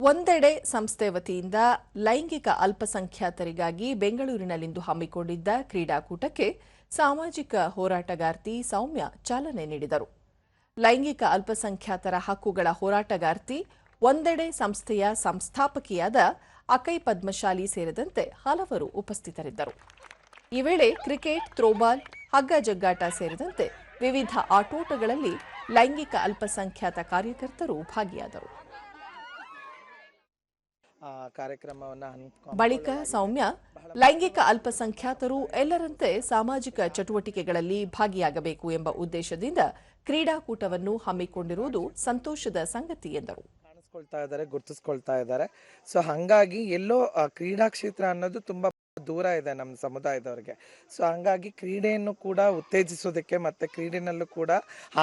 ಒಂದೆಡೆ ಸಂಸ್ಥೆ ವತಿಯಿಂದ ಲೈಂಗಿಕ ಅಲ್ಪಸಂಖ್ಯಾತರಿಗಾಗಿ ಬೆಂಗಳೂರಿನಲ್ಲಿಂದು ಹಮ್ಮಿಕೊಂಡಿದ್ದ ಕ್ರೀಡಾಕೂಟಕ್ಕೆ ಸಾಮಾಜಿಕ ಹೋರಾಟಗಾರ್ತಿ ಸೌಮ್ಯ ಚಾಲನೆ ನೀಡಿದರು. ಲೈಂಗಿಕ ಅಲ್ಪಸಂಖ್ಯಾತರ ಹಕ್ಕುಗಳ ಹೋರಾಟಗಾರ್ತಿ, ಒಂದೆಡೆ ಸಂಸ್ಥೆಯ ಸಂಸ್ಥಾಪಕಿಯಾದ ಅಕೈ ಪದ್ಮಶಾಲಿ ಸೇರಿದಂತೆ ಹಲವರು ಉಪಸ್ಥಿತರಿದ್ದರು. ಈ ವೇಳೆ ಕ್ರಿಕೆಟ್, ಥ್ರೋಬಾಲ್ ಹಗ್ಗ ಜಗ್ಗಾಟ ಸೇರಿದಂತೆ ವಿವಿಧ ಆಟೋಟಗಳಲ್ಲಿ ಲೈಂಗಿಕ ಅಲ್ಪಸಂಖ್ಯಾತ ಕಾರ್ಯಕರ್ತರು ಭಾಗಿಯಾದರು. ಕಾರ್ಯಕ್ರಮವನ್ನ ಬಳಿಕ ಸೌಮ್ಯ ಲೈಂಗಿಕ ಅಲ್ಪಸಂಖ್ಯಾತರು ಎಲ್ಲರಂತೆ ಸಾಮಾಜಿಕ ಚಟುವಟಿಕೆಗಳಲ್ಲಿ ಭಾಗಿಯಾಗಬೇಕು ಎಂಬ ಉದ್ದೇಶದಿಂದ ಕ್ರೀಡಾಕೂಟವನ್ನು ಹಮ್ಮಿಕೊಂಡಿರುವುದು ಸಂತೋಷದ ಸಂಗತಿ ಎಂದರು. ಕಾಣಿಸ್ಕೊಳ್ತಾ ಇದ್ದಾರೆ ಗುರ್ತಿಸ್ಕೊಳ್ತಾ ಇದ್ದಾರೆ. ಸೊ ಹಂಗಾಗಿ ಎಲ್ಲೋ ಕ್ರೀಡಾ ಕ್ಷೇತ್ರ ಅನ್ನೋದು ತುಂಬಾ ದೂರ ಇದೆ ನಮ್ಮ ಸಮುದಾಯದವ್ರಿಗೆ. ಸೊ ಹಂಗಾಗಿ ಕ್ರೀಡೆಯನ್ನು ಕೂಡ ಉತ್ತೇಜಿಸೋದಕ್ಕೆ ಮತ್ತು ಕ್ರೀಡೆನಲ್ಲೂ ಕೂಡ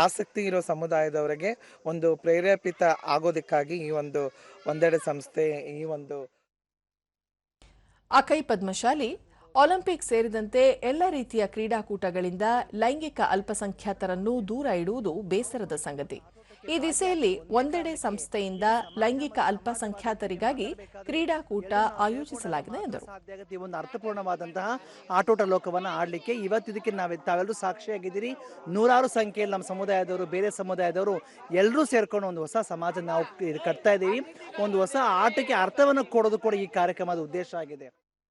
ಆಸಕ್ತಿ ಇರೋ ಸಮುದಾಯದವರಿಗೆ ಒಂದು ಪ್ರೇರೇಪಿತ ಆಗೋದಕ್ಕಾಗಿ ಈ ಒಂದು ಒಂದೆಡೆ ಸಂಸ್ಥೆ ಈ ಒಂದು ಅಕೈ ಪದ್ಮಶಾಲಿ ಒಲಿಂಪಿಕ್ ಸೇರಿದಂತೆ ಎಲ್ಲ ರೀತಿಯ ಕ್ರೀಡಾಕೂಟಗಳಿಂದ ಲೈಂಗಿಕ ಅಲ್ಪಸಂಖ್ಯಾತರನ್ನು ದೂರ ಇಡುವುದು ಬೇಸರದ ಸಂಗತಿ. ಈ ದಿಸೆಯಲ್ಲಿ ಒಂದೆಡೆ ಸಂಸ್ಥೆಯಿಂದ ಲೈಂಗಿಕ ಅಲ್ಪಸಂಖ್ಯಾತರಿಗಾಗಿ ಕ್ರೀಡಾಕೂಟ ಆಯೋಜಿಸಲಾಗಿದೆ ಎಂದರು. ಒಂದು ಅರ್ಥಪೂರ್ಣವಾದಂತಹ ಆಟೋಟ ಲೋಕವನ್ನು ಆಡಲಿಕ್ಕೆ ಇವತ್ತು ಇದಕ್ಕೆ ನಾವು ತಾವೆಲ್ಲರೂ ಸಾಕ್ಷಿಯಾಗಿದ್ದೀರಿ. ನೂರಾರು ಸಂಖ್ಯೆಯಲ್ಲಿ ನಮ್ಮ ಸಮುದಾಯದವರು, ಬೇರೆ ಸಮುದಾಯದವರು ಎಲ್ಲರೂ ಸೇರ್ಕೊಂಡು ಒಂದು ಹೊಸ ಸಮಾಜ ನಾವು ಕಟ್ತಾ ಇದ್ದೀವಿ. ಒಂದು ಹೊಸ ಆಟಕ್ಕೆ ಅರ್ಥವನ್ನು ಕೊಡೋದು ಕೂಡ ಈ ಕಾರ್ಯಕ್ರಮದ ಉದ್ದೇಶ ಆಗಿದೆ.